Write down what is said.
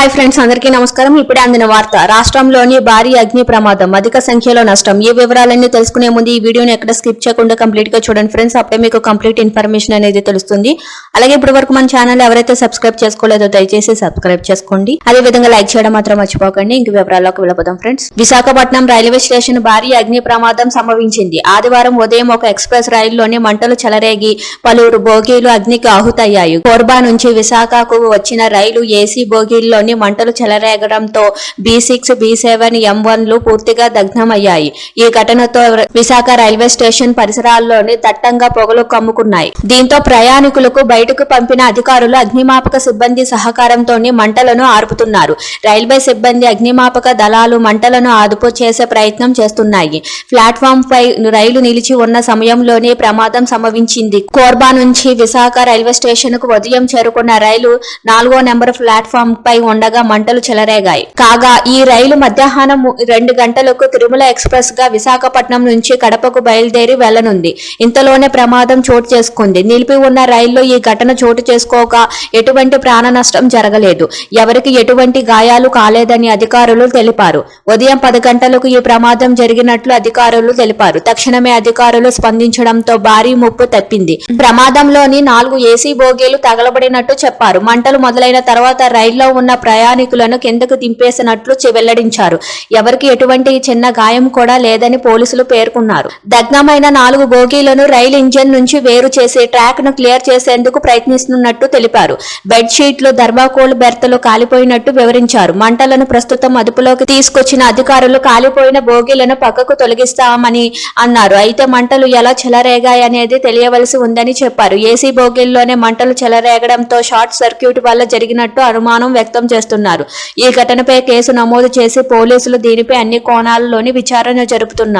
Hi friends అందరికీ నమస్కారం. ఇప్పుడే అందిన వార్త రాష్ట్రంలోని భారీ అగ్ని ప్రమాదం అధిక సంఖ్యలో నష్టం. ఈ వివరాలన్నీ తెలుసుకునే ముందు ఈ వీడియోని ఎక్కడ స్కిప్ చేయకుండా కంప్లీట్గా చూడండి ఫ్రెండ్స్. అప్పుడే మీకు కంప్లీట్ ఇన్ఫర్మేషన్ అనేది తెలుస్తుంది. అలాగే ఇప్పటి వరకు మన ఛానల్ ఎవరైతే సబ్స్క్రైబ్ చేసుకోలేదో దయచేసి సబ్స్క్రైబ్ చేసుకోండి. అదే విధంగా లైక్ చేయడం మాత్రం మర్చిపోకండి. ఇంక వివరాల్లోకి వెళ్ళిపోదాం ఫ్రెండ్స్. విశాఖపట్నం రైల్వే స్టేషన్ భారీ అగ్ని ప్రమాదం సంభవించింది. ఆదివారం ఉదయం ఒక ఎక్స్ప్రెస్ రైలులోని మంటలు చెలరేగి పలువురు బోగీలు అగ్నికి ఆహుతయ్యాయి. కోర్బా నుంచి విశాఖకు వచ్చిన రైలు ఏసీ బోగీల్లోని మంటలు చెలరేగడంతో B six B seven M వన్లు పూర్తిగా దగ్ధమయ్యాయి. ఈ ఘటనతో విశాఖ రైల్వే స్టేషన్ పరిసరాల్లోని దట్టంగా పొగలు కమ్ముకున్నాయి. దీంతో ప్రయాణికులకు బయటకు పంపిన అధికారులు అగ్నిమాపక సిబ్బంది సహకారంతో మంటలను ఆర్పుతున్నారు. రైల్వే సిబ్బంది అగ్నిమాపక దళాలు మంటలను అదుపు చేసే ప్రయత్నం చేస్తున్నాయి. ప్లాట్ఫామ్ పై రైలు నిలిచి ఉన్న సమయంలోనే ప్రమాదం సంభవించింది. కోర్బా నుంచి విశాఖ రైల్వే స్టేషన్కు ఉదయం చేరుకున్న రైలు నాలుగో నెంబర్ ప్లాట్ఫామ్ పై ఉండగా మంటలు చెలరేగాయి. కాగా ఈ రైలు మధ్యాహ్నం రెండు గంటలకు తిరుమల ఎక్స్ప్రెస్గా విశాఖపట్నం నుంచి కడపకు బయలుదేరి వెళ్ళనుంది ఇంతలోనే ప్రమాదం చోటు చేసుకుంది. నిలిపి ఉన్న రైల్లో ఈ ఘటన చోటు చేసుకోక ఎటువంటి ప్రాణ నష్టం జరగలేదు. ఎవరికి ఎటువంటి గాయాలు కాలేదని అధికారులు తెలిపారు. ఉదయం పది గంటలకు ఈ ప్రమాదం జరిగినట్లు అధికారులు తెలిపారు. తక్షణమే అధికారులు స్పందించడంతో భారీ ముప్పు తప్పింది. ప్రమాదంలోని నాలుగు ఏసీ బోగీలు తగలబడినట్టు చెప్పారు. మంటలు మొదలైన తర్వాత రైల్లో ఉన్న ప్రయాణికులను కిందకు దింపేసినట్లు వెల్లడించారు. ఎవరికి ఎటువంటి చిన్న గాయం కూడా లేదని పోలీసులు పేర్కొన్నారు. దగ్నమైన నాలుగు బోగీలను రైలు ఇంజన్ నుంచి వేరు చేసి ట్రాక్ను క్లియర్ చేసేందుకు ప్రయత్నిస్తున్నట్టు తెలిపారు. బెడ్ షీట్లు ధర్మాకోల్ బెర్తలు కాలిపోయినట్టు వివరించారు. మంటలను ప్రస్తుతం అదుపులోకి తీసుకొచ్చిన అధికారులు కాలిపోయిన బోగీలను పక్కకు తొలగిస్తామని అన్నారు. అయితే మంటలు ఎలా చెలరేగాయనేది తెలియవలసి ఉందని చెప్పారు. ఏసీ బోగీల్లోనే మంటలు చెలరేగడంతో షార్ట్ సర్క్యూట్ వల్ల జరిగినట్టు అనుమానం వ్యక్తం చేస్తున్నారు. ఈ ఘటనపై కేసు నమోదు చేసి పోలీసులు దీనిపై అన్ని కోణాలలోని విచారణ జరుపుతున్నారు.